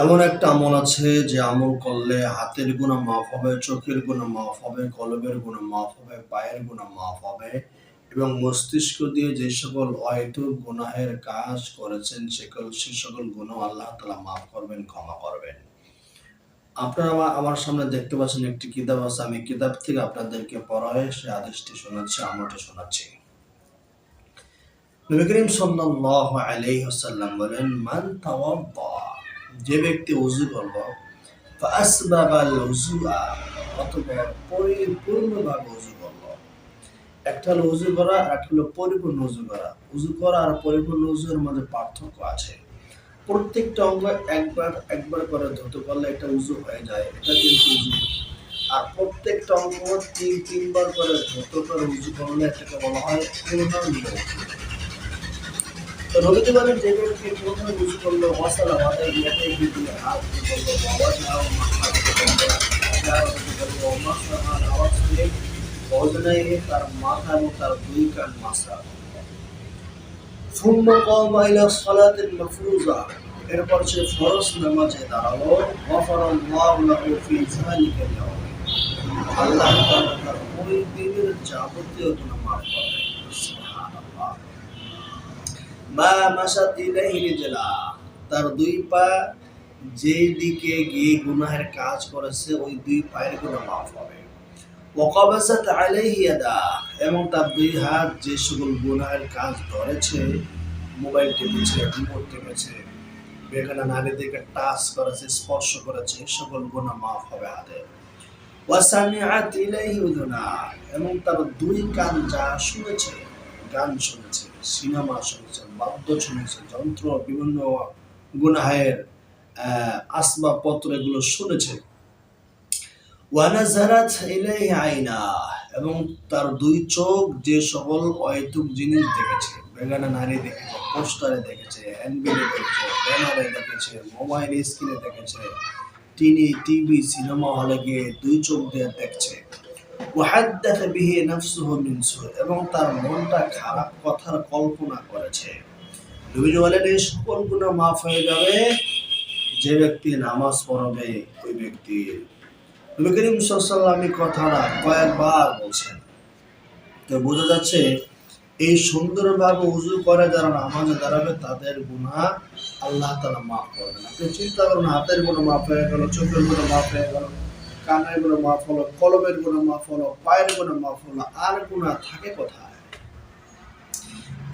এমন একটা আমল আছে যে আমল করলে হাতের গুণা মাফ হবে, চোখের গুণা মাফ হবে, কলবের গুণা মাফ হবে, পায়ের গুণা মাফ হবে এবং মস্তিষ্ক দিয়ে যে সকল অহেতুক গুনাহের কাজ করেছেন সেকল সে সকল গুণ আল্লাহ তালা মাফ করবেন, ক্ষমা করবেন। আপনারা আমার আমার সামনে দেখতে পাচ্ছেন একটি কিতাব আছে, আমি কিতাব থেকে আপনাদেরকে পড়ায় সে আদেশটি শোনাচ্ছি, আমলটি শোনাচ্ছি। নবী করিম সাল্লাল্লাহু আলাইহি ওয়াসাল্লাম বলেন, মান তাওয়াদ্দা যে ব্যক্তি উযু করল অথবা পরিপূর্ণভাবে উযু করল। একটা হলো উযু করা, আর একটা হলো পরিপূর্ণ উযু করা। উযু করা আর পরিপূর্ণ উযুর মধ্যে পার্থক্য আছে। প্রত্যেকটা অঙ্গ একবার একবার করে ধুতে পারলে এটা উজু হয়ে যায়, এটা কিন্তু উজু আর প্রত্যেকটা অঙ্গ তিন, তিনবার করে ধুতে করে উজু করলে এটাকে বলা হয় উজু। তো নবীজি বলেন যে ব্যক্তি পূর্ণ উজু করলো মশালা মাথায় মাথায় দিয়ে হাত দিয়ে করলো বাবা যাও মাথা দিয়ে করলো যাও দিয়ে করলো মশলা আওয়াজ শুনে বজনায় তার মাথা এবং তার দুই কান মাসা ثم قام إلى الصلاة المفروضة এরপর সে ফরজ নামাজে দাঁড়ালো গফর আল্লাহ লাহু ফি যালিকা ইয়াউম আল্লাহ তাআলা তার ওই দিনের যাবতীয় গুনাহ মাফ করবেন সুবহানাল্লাহ মা ইলাইহি রিজলা তার দুই পা যেই দিকে গিয়ে গুনাহের কাজ করেছে, ওই দুই পায়ের গুনাহ মাফ হবে। ওয়াকাবাসাত আলাইহি ইয়াদা, এবং তার দুই হাত যে সকল গুনাহের কাজ ধরেছে, মোবাইল টিপেছে, রিমোট টিপেছে বেগানা নারীদেরকে টাচ করেছে, স্পর্শ করেছে সকল গুনাহ মাফ হবে হাতে। ওয়াসামিআত ইলাইহি উযুনা, এবং তার দুই কান যা শুনেছে, গান শুনেছে। সিনেমা শুনেছে বাদ্য শুনেছে যন্ত্র, বিভিন্ন গুনাহের আসবাবপত্র এগুলো শুনেছে এবং তার দুই চোখ যে সকল অহেতুক জিনিস দেখেছে, বেগানা নারী দেখেছে, পোস্টারে দেখেছে হ্যান্ডবিলে দেখেছে, ব্যানারে দেখেছে, মোবাইল স্ক্রিনে দেখেছে টিনি টিভি, সিনেমা হলে গিয়ে দুই চোখ দিয়ে দেখছে। ওয়াহাদ্দাথ এবং তার মনটা খারাপ কথার কল্পনা করেছে। বলেন, এই সকল মাফ হয়ে যাবে। যে ব্যক্তি নামাজ পড়বে, ওই নবী করিম কথাটা কয়েকবার বলছেন। তো বোঝা যাচ্ছে, এই সুন্দরভাবে উজু করে যারা নামাজে দাঁড়াবে, তাদের গুনাহ আল্লাহ তাআলা মাফ করবেন। আপনি চিন্তা করুন, হাতের গুনাহ মাফ হয়ে গেল, চোখের গুনাহ মাফ হয়ে গেল। কানের গুনাহ মাফ হলো, কলমের গুনাহ মাফ হলো, পায়ের গুনাহ মাফ হলো, আর গুনাহ থাকে কোথায়?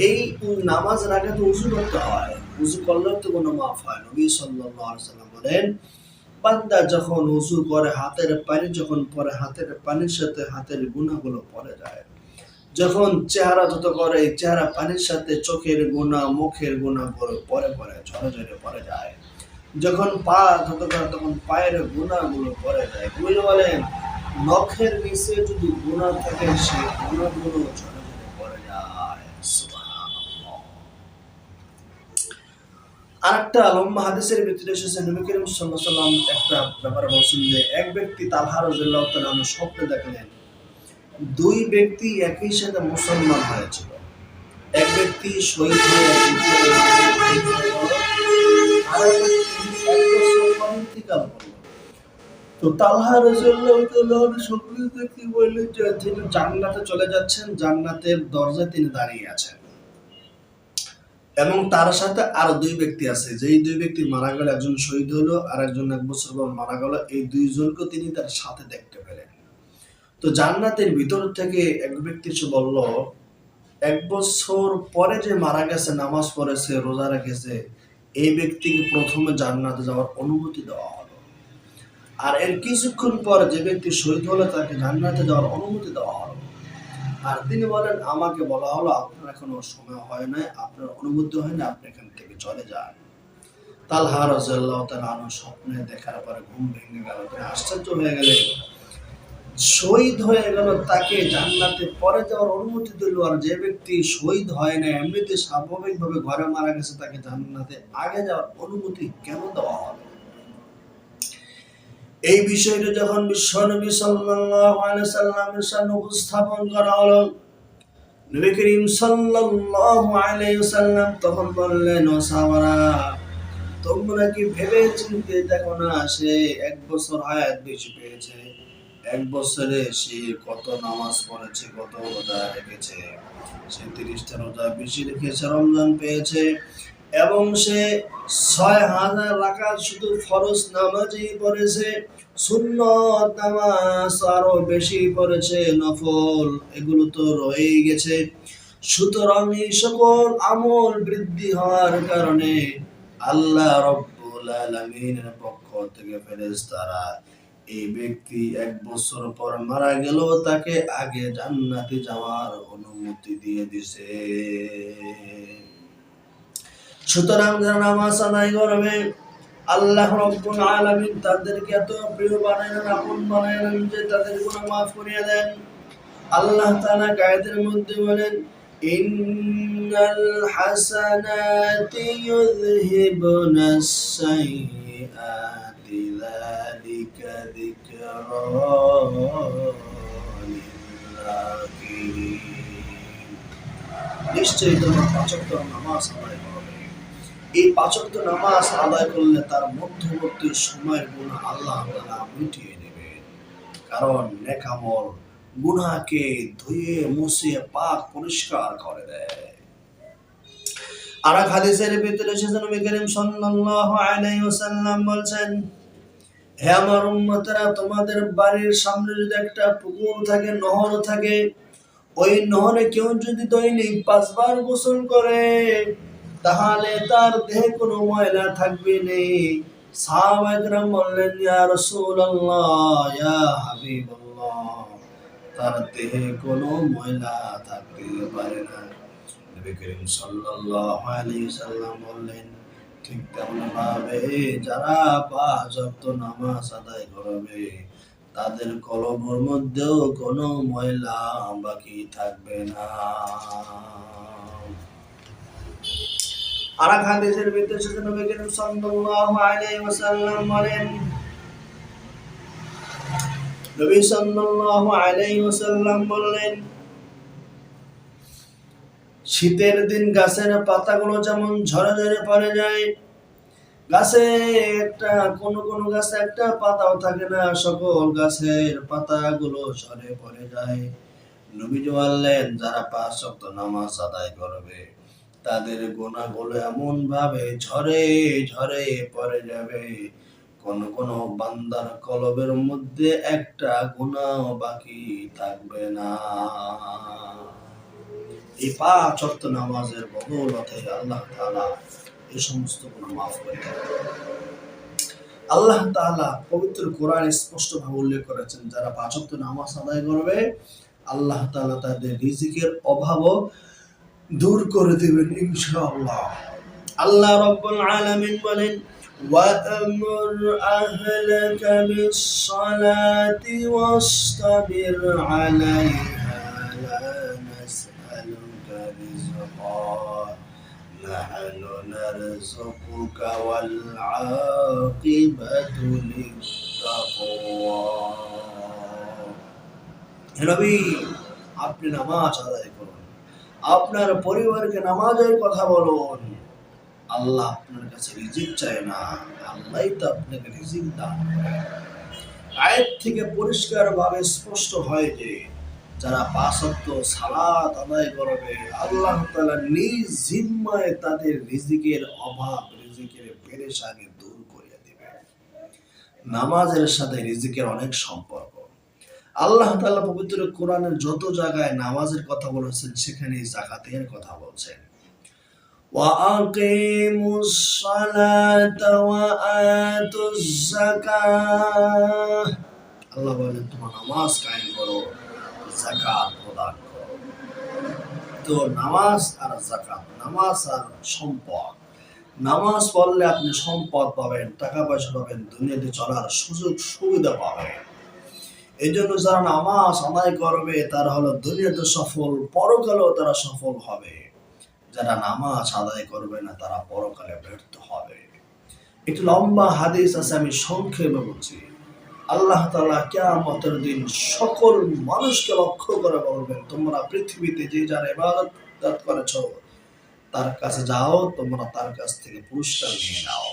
এই নামাজের আগে তো উজু করতে হয়, উজু করলেও তো কোনো মাফ হয় নবী সাল্লাম বলেন, বান্দা যখন উজু করে হাতের পানি, যখন পরে হাতের পানির সাথে হাতের গুণাগুলো পরে যায়, যখন চেহারা ধুত করে চেহারা পানির সাথে চোখের গুণা, মুখের গুণা পরে পরে, ঝরে ঝরে পরে যায়। যখন পা ধুত তখন পায়ের গুণাগুলো পরে যায়। বুঝতে বলেন, নখের নিচে যদি গুণা থাকে, সেই গুণাগুলো ঝরে আরেকটা লম্বা হাদিসের এসেছে, নবী করিম সাল্লাম একটা ব্যাপারে বলছেন যে, এক ব্যক্তি তালহা রাদিয়াল্লাহু তাআলা আনহু স্বপ্নে দেখলেন, দুই ব্যক্তি একই সাথে মুসলমান হয়েছিল। এক ব্যক্তি শহীদ হয়ে আর তো তালহা তাআলা আনহু স্বপ্নে বললেন যে তিনি জান্নাতে চলে যাচ্ছেন, জান্নাতের দরজায় তিনি দাঁড়িয়ে আছেন। এবং তার সাথে আরও দুই ব্যক্তি আছে, যেই দুই ব্যক্তি মারা গেল, একজন শহীদ হলো আর একজন এক বছর পর মারা গেল, এই দুইজনকে তিনি তার সাথে দেখতে পেলেন। তো জান্নাতের ভিতর থেকে এক ব্যক্তি এসে বলল, এক বছর পরে যে মারা গেছে, নামাজ পড়েছে, রোজা রেখেছে, এই ব্যক্তিকে প্রথমে জান্নাতে যাওয়ার অনুমতি দেওয়া আর এর কিছুক্ষণ পর যে ব্যক্তি শহীদ হলো, তাকে জান্নাতে যাওয়ার অনুমতি দেওয়া হলো। আর তিনি বলেন, আমাকে বলা হলো, আপনার এখনও সময় হয় নাই, আপনার অনুমতি হয় না আপনি এখান থেকে চলে যান। তালহা রাজিয়াল্লাহু তাআলা আনহু স্বপ্নে দেখার পরে ঘুম ভেঙে গেল, তিনি আশ্চর্য হয়ে গেলেন। শহীদ হয়ে গেল, তাকে জান্নাতে পরে যাওয়ার অনুমতি দিল, আর যে ব্যক্তি শহীদ হয় না এমনিতে স্বাভাবিকভাবে ঘরে মারা গেছে, তাকে জান্নাতে আগে যাওয়ার অনুমতি কেন দেওয়া হলো? এই বিষয়টা যখন বিশ্বনবী সাল্লামের সামনে উপস্থাপন করা হলো, নবী করিম সাল্লাল্লাহু আলাইহি সাল্লাম তখন বললেন, ও সাহাবারা, তোমরা কি ভেবে চিনতে দেখো না সে এক বছর হায়াত বেশি পেয়েছে? এক বছরে সে কত নামাজ পড়েছে, কত রোজা রেখেছে? সে তিরিশটা রোজা বেশি রেখেছে, রমজান পেয়েছে। এবং সে ছয় হাজার রাকাত শুধু ফরজ নামাজই পড়েছে, সুন্নত নামাজ আরও বেশি পড়েছে, নফল এগুলো তো রয়েই গেছে। সুতরাং এই সকল আমল বৃদ্ধি হওয়ার কারণে আল্লাহ রব্বুল আলামিনের পক্ষ থেকে ফেরেশতারা এই ব্যক্তি এক বছর পর মারা গেল তাকে আগে জান্নাতে যাওয়ার অনুমতি দিয়ে দিছে। সুতরাং যারা নামাজ আদায় করবে, আল্লাহ রব্বুল আলামিন তাদেরকে এত প্রিয় বানালেন আপন বানালেন যে তাদের গুনাহ মাফ করিয়ে দেন। আল্লাহ তাআলা গায়েদের মধ্যে বলেন, ইন্নাল হাসানাতি ইউযহিবুনাস সাইয়্যাতি যালিকা যিকরা নিশ্চয়ই তোমার পাঁচক্ত নামাজ করবে এই পাঁচক্ত নামাজ আদায় করলে তার মধ্যবর্তী সময়ের গুণ আল্লাহ মিটিয়ে নেবেন। কারণ নেকামল গুনাহকে ধুয়ে মুছিয়ে পাক পরিষ্কার করে দেয়। হাদিসের ভিতরে এসেছে নবী করিম সাল্লাল্লাহু আলাইহি ওয়াসাল্লাম বলছেন, হে আমার উম্মতেরা, তোমাদের বাড়ির সামনে যদি একটা পুকুর থাকে, নহর থাকে, ওই নহরে কেউ যদি দৈনিক পাঁচবার গোসল করে তাহলে তার দেহে কোনো ময়লা থাকবে নেই সাহাবায়ে বললেন, ইয়া রাসূলুল্লাহ, ইয়া হাবিবাল্লাহ। তার দেহে কোনো ময়লা থাকতে পারে না। নবী করিম সাল্লাল্লাহু আলাইহি সাল্লাম বললেন, ঠিক তেমন ভাবে যারা পাঁচ ওয়াক্ত নামাজ আদায় করবে, তাদের কলমের মধ্যেও কোনো ময়লা বাকি থাকবে না। হাদিসের নবী করিম সাল্লাল্লাহু আলাইহি ওয়াসাল্লাম বলেন, নবী সাল্লাল্লাহু আলাইহি ওয়াসাল্লাম বললেন, শীতের দিন গাছের পাতাগুলো যেমন ঝরে ঝরে পড়ে যায়, গাছে একটা, কোন কোন গাছে একটা পাতাও থাকে না, সকল গাছের পাতাগুলো ঝরে পড়ে যায়। নবীজি বললেন, যারা পাঁচ শক্ত নামাজ আদায় করবে তাদের গোনাগুলো এমন ভাবে ঝরে ঝরে পড়ে যাবে। কোন কোন বান্দার কলবের মধ্যে একটা গুনাহ বাকি থাকবে না। এই পাঁচ ওয়াক্ত নামাজের বদৌলতে আল্লাহ তাআলা এই সমস্ত গুনাহ মাফ করে আল্লাহ তাআলা পবিত্র কোরআনে স্পষ্ট ভাবে উল্লেখ করেছেন, যারা পাঁচ নামাজ আদায় করবে, আল্লাহ তাআলা তাদের রিজিকের অভাবও দূর করে দিবেন ইনশাআল্লাহ আল্লাহ রাব্বুল আলামিন বলেন وأمر أهلك بالصلاة واصطبر عليها لا نسألك رزقا نحن نرزقك والعاقبة للتقوى নবী আপনি নামাজ আদায় করুন আপনার পরিবারকে নামাজের কথা বলুন। আল্লাহ আপনার কাছে রিজিক চায় না। আল্লাহ তো আপনাকে রিজিক দান আয়ের থেকে পরিষ্কার ভাবে স্পষ্ট হয় যে, যারা পাঁচত্ব সালাত আদায় করবে, আল্লাহ তাআলা নিজ জিম্মায় তাদের রিজিকের অভাব, রিজিকের পেরেশানি দূর করে দিবে। নামাজের সাথে রিজিকের অনেক সম্পর্ক। আল্লাহ তাআলা পবিত্র কোরআনের যত জায়গায় নামাজের কথা বলেছেন সেখানে জাকাতের কথা বলছেন وأقيموا الصلاة وآتوا الزكاة আল্লাহ বলেন তোমার নামাজ কায়েম করো জাকাত প্রদান করো তো নামাজ আর জাকাত নামাজ আর সম্পদ নামাজ পড়লে আপনি সম্পদ পাবেন টাকা পয়সা পাবেন দুনিয়াতে চলার সুযোগ সুবিধা পাবেন এই জন্য যারা নামাজ আদায় করবে, তারা হলো দুনিয়াতে সফল, পরকালেও তারা সফল হবে। যারা নামাজ আদায় করবে না, তারা পরকালে ব্যর্থ হবে। একটু লম্বা হাদিস আছে, আমি সংক্ষেপে বলছি। আল্লাহ তালা কেয়ামতের দিন সকল মানুষকে লক্ষ্য করে বলবেন, তোমরা পৃথিবীতে যে যার ইবাদত করেছ, তার কাছে যাও, তোমরা তার কাছ থেকে পুরস্কার নিয়ে নাও।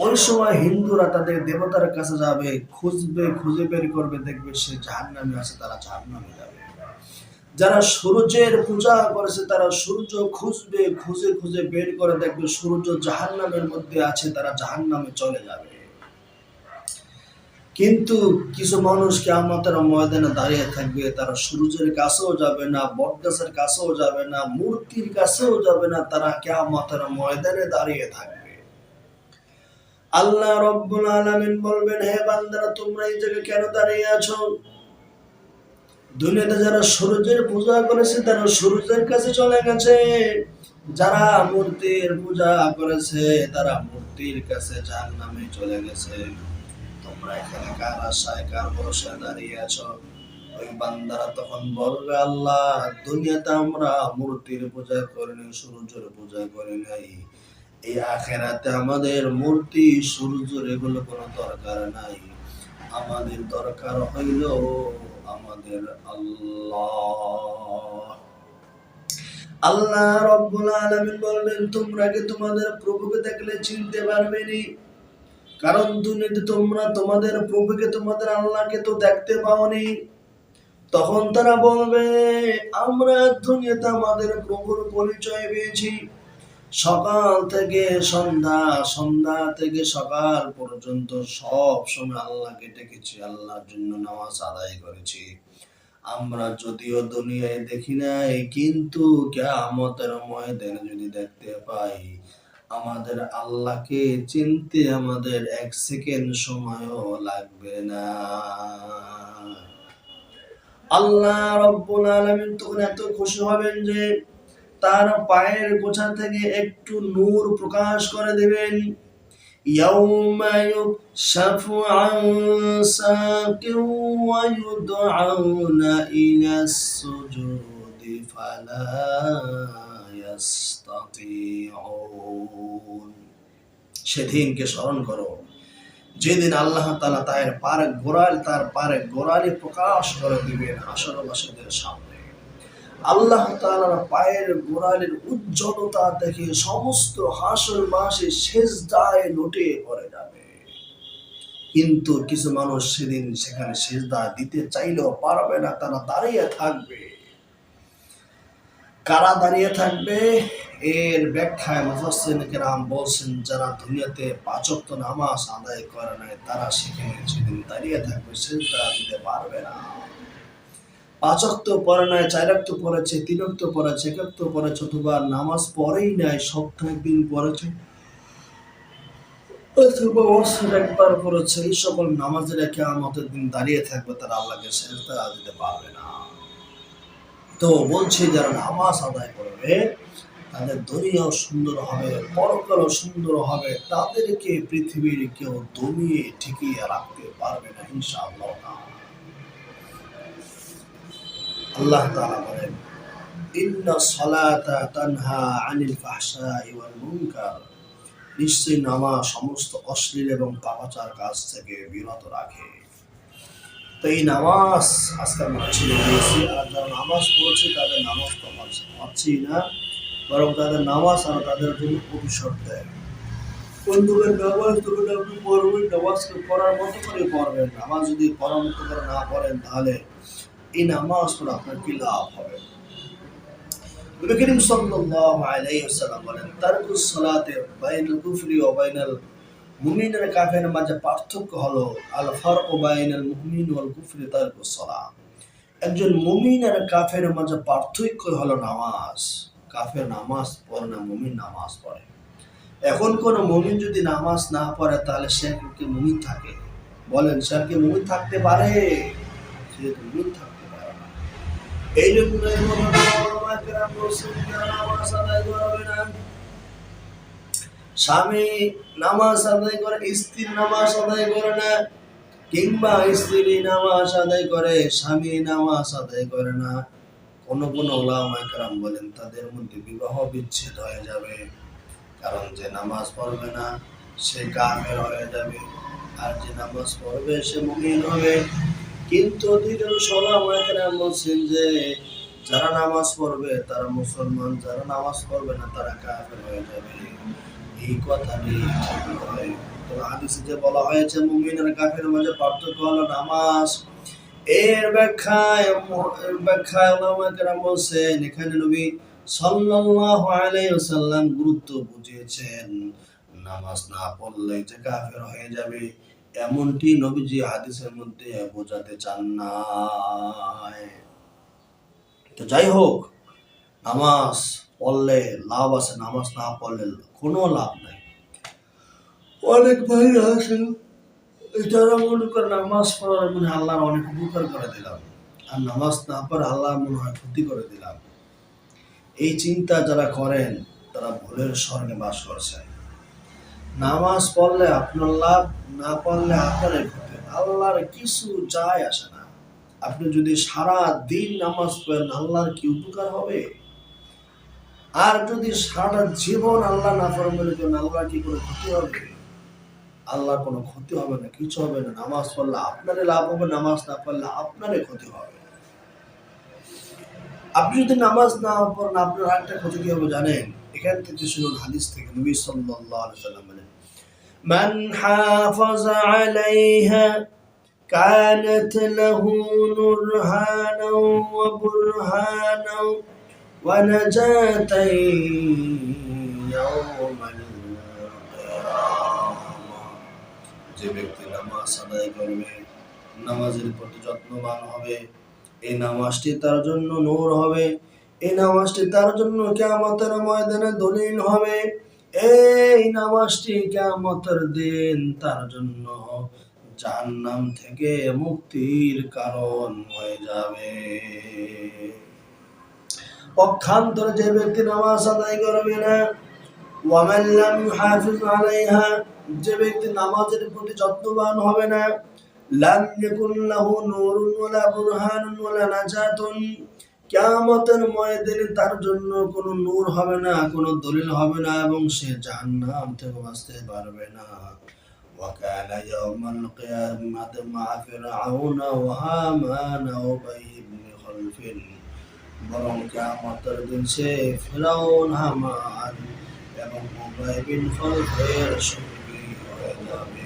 ওই সময় হিন্দুরা তাদের দেবতার কাছে যাবে, খুঁজবে, খুঁজে বের করবে, দেখবে সে জাহান্নামে আছে, তারা জাহান্নামে যাবে। যারা সূর্যের পূজা করেছে, তারা সূর্য খুঁজবে, খুঁজে খুঁজে বের করে দেখবে সূর্য জাহান্নামের মধ্যে আছে, তারা জাহান্নামে চলে যাবে। কিন্তু কিছু মানুষ কেমতের ময়দানে দাঁড়িয়ে থাকবে, তারা সূর্যের কাছেও যাবে না, বটগাছের কাছেও যাবে না, মূর্তির কাছেও যাবে না, তারা কেমতের ময়দানে দাঁড়িয়ে থাকবে। আল্লাহ রব্বুল আলামিন বলবেন, হে বান্দারা, তোমরা এই জায়গায় কেন দাঁড়িয়ে আছো? দুনিয়াতে যারা সূর্যের পূজা করেছে, তারা সূর্যের কাছে চলে গেছে। যারা মূর্তির পূজা করেছে, তারা মূর্তির কাছে যার নামে চলে গেছে। তোমরা এখানে কার আশায়, কার ভরসায় দাঁড়িয়ে আছো? ওই বান্দারা তখন বলবে, আল্লাহ, দুনিয়াতে আমরা মূর্তির পূজা করিনি, সূর্যের পূজা করি নাই এই আখেরাতে আমাদের মূর্তি সূর্যের এগুলো কোনো দরকার নাই। আমাদের দরকার হইল আমাদের আল্লাহ। আল্লাহ রব্বুল আলামিন বলবেন তোমরা কি তোমাদের প্রভুকে দেখলে চিনতে পারবে নি? কারণ দুনিয়াতে তোমরা তোমাদের প্রভুকে তোমাদের আল্লাহকে তো দেখতে পাওনি। তখন তারা বলবে, আমরা দুনিয়াতে আমাদের প্রভুর পরিচয় পেয়েছি। সকাল থেকে সন্ধ্যা সন্ধ্যা থেকে সকাল পর্যন্ত সব সময় আল্লাহকে ডেকেছি, আল্লাহর জন্য নামাজ আদায় করেছি। আমরা যদিও দুনিয়ায় দেখি নাই, কিন্তু কেয়ামতের ময়দানে যদি দেখতে পাই, আমাদের আল্লাহকে চিনতে আমাদের এক সেকেন্ড সময়ও লাগবে না। আল্লাহ রব্বুল আলামিন তখন এত খুশি হবেন যে তার পায়ের গোছা থেকে একটু নূর প্রকাশ করে দেবেন يوم يكشف عن ساق ويدعون إلى السجود فلا يستطيعون সেদিনকে স্মরণ করো যেদিন আল্লাহ তালা তার পারে গোড়াল তার পারে গোড়ালি প্রকাশ করে দিবেন হাসরবাসীদের সামনে আল্লাহ তালার পায়ের গোড়ালির উজ্জ্বলতা দেখে সমস্ত হাসর মাসে শেষ দায় লুটে পড়ে যাবে। কিন্তু কিছু মানুষ সেদিন সেখানে সেজদা দিতে চাইলেও পারবে না, তারা দাঁড়িয়ে থাকবে। কারা দাঁড়িয়ে থাকবে? এর ব্যাখ্যায় মুফাসসির কেরাম বলছেন, যারা দুনিয়াতে পাঁচক্ত নামাজ আদায় করে নাই, তারা সেখানে সেদিন দাঁড়িয়ে থাকবে সেজদা দিতে পারবে না। পাঁচক্ত পরে নাই চারক্ত পড়েছে তিনক্ত পড়েছে একাক্ত পড়েছে, অথবা নামাজ পড়েই নাই, সপ্তাহে দিন পড়েছে। একবার পড়েছে, এই সকল দিন দাঁড়িয়ে থাকবে, তারা আল্লাহকে দিতে পারবে না। তো বলছি, যারা নামাজ আদায় করবে, তাদের দুনিয়াও সুন্দর হবে, পরকালও সুন্দর হবে, তাদেরকে পৃথিবীর কেউ দমিয়ে ঠিকিয়ে রাখতে পারবে না, ইনশাআল্লাহ। আল্লাহ তাআলা বলেন, ইন্না নিশ্চয়ই নামাজ সমস্ত অশ্লীল এবং নামাজ আজকে যারা নামাজ পড়ছে তাদের নামাজ তো পাচ্ছি না, বরং তাদের নামাজ আর তাদের জন্য দেয়। বন্ধুদের নামাজ আপনি পড়বেন, নামাজকে পড়ার মতো করে পড়বেন। নামাজ যদি পড়ার না পড়েন, তাহলে এই নামাজ পড়ে আপনার কি লাভ হবে? নবী করিম সাল্লাল্লাহু আলাইহি ওয়াসাল্লাম বলেন তারকুস সালাতে কুফরি ওয়া বাইনাল মাঝে পার্থক্য হলো, আল বাইনাল মুমিন ওয়াল কুফরি তারকুস সালাহ একজন মুমিন আর কাফের মাঝে পার্থক্য হলো নামাজ। কাফের নামাজ পড়ে না, মুমিন নামাজ পড়ে। এখন কোন মুমিন যদি নামাজ না পড়ে, তাহলে সে কি মুমিন থাকে? বলেন, সে কি মুমিন থাকতে পারে? সে মুমিন না স্বামী নামাজ আদায় করে নামাজ আদায় করে না, কিংবা স্ত্রী নামাজ আদায় করে, স্বামী নামাজ আদায় করে না। ওলামায়াম বলেন, তাদের মধ্যে বিবাহ বিচ্ছেদ হয়ে যাবে। কারণ যে নামাজ পড়বে না, সে কাফের হয়ে যাবে। আর যে নামাজ পড়বে, সে মুমিন হবে। কিন্তু অধিকাংশ ওলামায়াম বলছেন যে, যারা নামাজ পড়বে, তারা মুসলমান, যারা নামাজ পড়বে না, তারা কাফের হয়ে যাবে। এই ঠিক নয় হাদিসে যে বলা হয়েছে মুমিন আর কাফের মাঝে পার্থক্য হলো নামাজ। এর ব্যাখ্যায় ব্যাখ্যায় ওলামা কেরাম বলছেন, এখানে নবী সাল্লাল্লাহু আলাইহি ওয়াসাল্লাম গুরুত্ব বুঝিয়েছেন। নামাজ না পড়লে যে কাফের হয়ে যাবে এমনটি নবীজি হাদিসের মধ্যে বোঝাতে চান না তো যাই হোক, নামাজ পড়লে লাভ আছে, নামাজ না পড়লে কোনো লাভ নাই। অনেক ভাই আছে যারা মনে করে নামাজ পড়ার মানে আল্লাহর অনেক উপকার করে দিলাম। আর নামাজ না পড়ে আল্লাহ মনে হয় ক্ষতি করে দিলাম। এই চিন্তা যারা করেন, তারা ভুলের স্বর্গে বাস করছেন নামাজ পড়লে আপনার লাভ, না পড়লে আপনারই ক্ষতি। আল্লাহর কিছু যায় আসে না। আপনি যদি সারা দিন নামাজ পড়েন, আল্লাহর কি উপকার হবে? আর যদি সারা জীবন আল্লাহ না বলে করেন আল্লাহ কি কোনো ক্ষতি হবে? আল্লাহর কোনো ক্ষতি হবে না, কিছু হবে না। নামাজ পড়লে আপনারই লাভ হবে, নামাজ না পড়লে আপনারই ক্ষতি হবে। আপনি যদি নামাজ না পড়েন, আপনার আরেকটা ক্ষতি কি হবে জানেন? এখান থেকে শুনুন হাদিস থেকে নবী সাল্লাল্লাহু আলাইহি সাল্লাম বলেন মান হাফাজা আলাইহা كانت له نرهانا وبرهانا ونجاة يوم القيامة যে ব্যক্তি নামাজ আদায় করবে নামাজের প্রতি যত্নবান হবে এই নামাজটি তার জন্য নূর হবে এই নামাজটি তার জন্য কেমতের ময়দানে দলিল হবে। এই নামাজটি কেমতের দিন তার জন্য জাহান্নাম থেকে মুক্তির কারণ হয়ে যাবে। যে ব্যক্তি নামাজ আদায় করবে না ইউহাফিজ আলাইহা, যে ব্যক্তি নামাজের প্রতি যত্নবান হবে না, লাম লাহু নূরুন ওয়ালা বুরহানুন ওয়ালা নাজাতুন কিয়ামতের ময়দানে তার জন্য কোনো নূর হবে না কোনো দলিল হবে না এবং সে জাহান্নাম থেকে বাঁচতে পারবে না وكان يوم القيامة مع فرعون وهامان وأبي بن خلف বরং কিয়ামতের দিন সে ফেরাউন হামান এবং উবাই বিন খলফের সঙ্গী হয়ে যাবে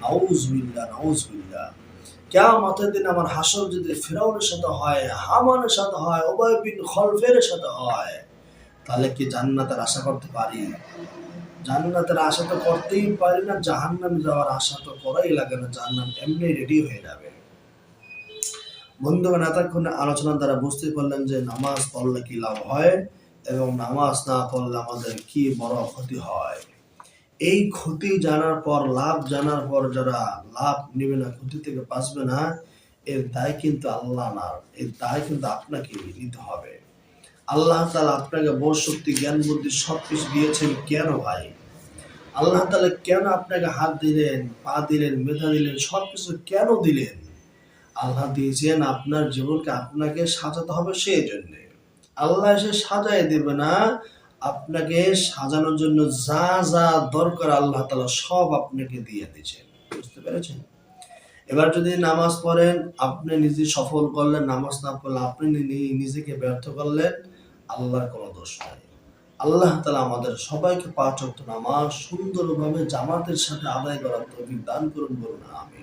নাউজুবিল্লাহ নাউজুবিল্লাহ কিয়ামতের দিন আমার হাসর যদি ফেরাউনের সাথে হয়, হামানের সাথে হয়, উবাই বিন খলফের সাথে হয়, তাহলে কি জান্নাতের আশা করতে পারি? জান্নাতের আশা তো করতেই পারি না, জাহান্নামে যাওয়ার আশা তো করাই লাগে না, জাহান্নাম এমনি রেডি হয়ে যাবে। বন্ধুগণ, এতক্ষণ আলোচনা দ্বারা বুঝতে পারলেন যে নামাজ পড়লে কি লাভ হয় এবং নামাজ না পড়লে আমাদের কি বড় ক্ষতি হয়? এই ক্ষতি জানার পর, লাভ জানার পর যারা লাভ নেবে না, ক্ষতি থেকে বাঁচবে না, এর দায় কিন্তু আল্লাহ না, এর দায় কিন্তু আপনাকে নিতে হবে। আল্লাহ তালা আপনাকে বোধ শক্তি, জ্ঞান, বুদ্ধি সব কিছু দিয়েছেন কেন ভাই? আল্লাহ তালা কেন আপনাকে হাত দিলেন, পা দিলেন, মেধা দিলেন, সব কিছু কেন দিলেন? আল্লাহ দিয়েছেন আপনার জীবনকে আপনাকে সাজাতে হবে সেই জন্য। আল্লাহ এসে সাজাই দেবে না আপনাকে সাজানোর জন্য যা যা দরকার আল্লাহ তালা সব আপনাকে দিয়ে দিয়েছেন। বুঝতে পেরেছেন? এবার যদি নামাজ পড়েন, আপনি নিজে সফল করলেন, নামাজ না পড়লে আপনি নিজেকে ব্যর্থ করলেন, আল্লাহর কোনো দোষ নাই। আল্লাহ তালা আমাদের সবাইকে ওয়াক্ত নামাজ সুন্দরভাবে জামাতের সাথে আদায় করার তৌফিক দান করুন বলুন আমি